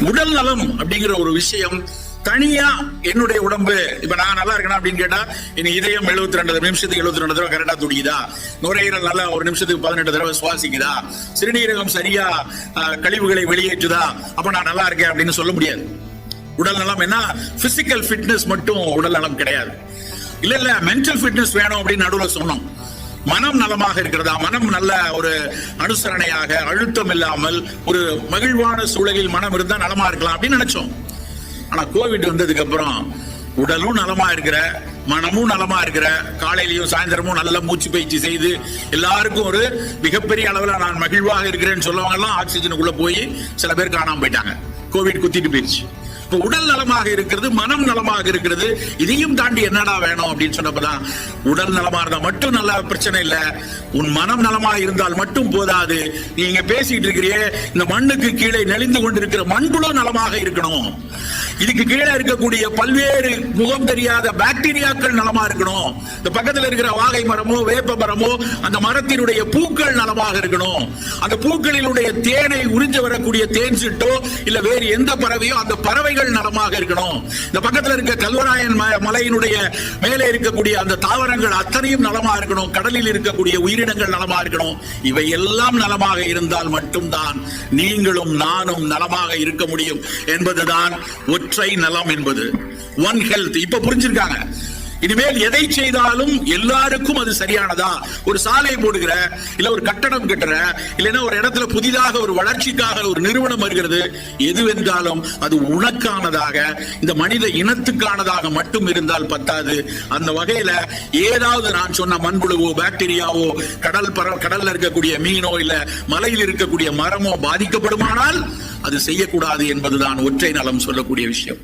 உடல் நலம் அப்படிங்கிற ஒரு விஷயம் தனியா என்னுடைய உடம்பு. இப்ப நான் நல்லா இருக்கணும் அப்படின்னு கேட்டா எனக்கு இதயம் 72 ரெண்டு நிமிஷத்துக்கு 72 ரெண்டு தடவை கரெக்டா துடிக்குதா நுரையீரல் நல்லா ஒரு நிமிஷத்துக்கு பதினெட்டு தடவை சுவாசிக்குதா? சிறுநீரகம் சரியா அஹ், கழிவுகளை வெளியேற்றுதா? அப்ப நான் நல்லா இருக்கேன் அப்படின்னு சொல்ல முடியாது. உடல் நலம் என்ன? பிசிக்கல் ஃபிட்னஸ் மட்டும் உடல் நலம் கிடையாது. இல்ல இல்ல மென்டல் ஃபிட்னஸ் வேணும் அப்படின்னு நடுவுல சொன்னோம். மனம் நலமாக இருக்கிறதா? மனம் நல்ல ஒரு அனுசரணையாக அழுத்தம் இல்லாமல் ஒரு மகிழ்வான சூழலில் மனம் இருந்தா நலமா இருக்கலாம் அப்படின்னு நினைச்சோம். ஆனா கோவிட் வந்ததுக்கு அப்புறம் உடலும் நலமா இருக்கிற மனமும் நலமா இருக்கிற காலையிலயும் சாயந்தரமும் நல்ல மூச்சு பயிற்சி செய்து எல்லாருக்கும் ஒரு மிகப்பெரிய அளவுல நான் மகிழ்வாக இருக்கிறேன்னு சொல்லவங்க எல்லாம் ஆக்சிஜனுக்குள்ள போய் சில பேர் காணாம போயிட்டாங்க. கோவிட் குத்திட்டு போயிடுச்சு உடல் நலமாக இருக்கிறது மனம் நலமாக இருக்கிறது இதையும் தாண்டி என்னடா வேணும் அப்படின்னு சொன்னப்பதான் உடல் நலமா இருந்தா மட்டும் நல்ல பிரச்சனை இல்ல உன் மனம் நலமா இருந்தால் மட்டும் போதாது. நீங்க பேசிட்டு இருக்கிறியே இந்த மண்ணுக்கு கீழே நெளிந்து கொண்டிருக்கிற மண்புலம் நலமாக இருக்கணும். இதுக்கு கீழே இருக்கக்கூடிய பல்வேறு முகம் தெரியாத பாக்டீரியாக்கள் நலமா இருக்கணும். இந்த பக்கத்துல இருக்கிற வாகை மரமோ வேப்ப மரமோ அந்த மரத்தினுடைய பூக்கள் நலமாக இருக்கணும். அந்த பூக்களினுடைய தேனை உறிஞ்சு வரக்கூடிய தேன் சிட்டோ இல்ல வேறு எந்த பறவையோ அந்த பறவைகள் நலமாக இருக்கணும். இந்த பக்கத்துல இருக்க கல்வராயன் ம- மலையினுடைய மேலே இருக்கக்கூடிய அந்த தாவரங்கள் அத்தனையும் நலமா இருக்கணும். கடலில் இருக்கக்கூடிய உயிரினங்கள் நலமா இருக்கணும். இவை எல்லாம் நலமாக இருந்தால் மட்டும்தான் நீங்களும் நானும் நலமாக இருக்க முடியும். என்பதுதான் ஒற்றை நலம் என்பது ஒன் ஹெல்த் இப்ப புரிஞ்சிருக்காங்க. இனிமேல் எதை செய்தாலும் எல்லாருக்கும் அது சரியானதா? ஒரு சாலை போடுகிற இல்ல ஒரு கட்டடம் கட்டுற இல்லைன்னா ஒரு இடத்துல புதிதாக ஒரு வளர்ச்சிக்காக ஒரு நிறுவனம் வருகிறது எதுவென்றாலும் அது உனக்கானதாக இந்த மனித இனத்துக்கானதாக மட்டும் இருந்தால் பத்தாது. அந்த வகையில ஏதாவது நான் சொன்ன மண்புழுவோ பாக்டீரியாவோ கடல் பற கடல்ல இருக்கக்கூடிய மீனோ இல்ல மலையில் இருக்கக்கூடிய மரமோ பாதிக்கப்படுமானால் அது செய்யக்கூடாது என்பதுதான் ஒற்றை நலம் சொல்லக்கூடிய விஷயம்.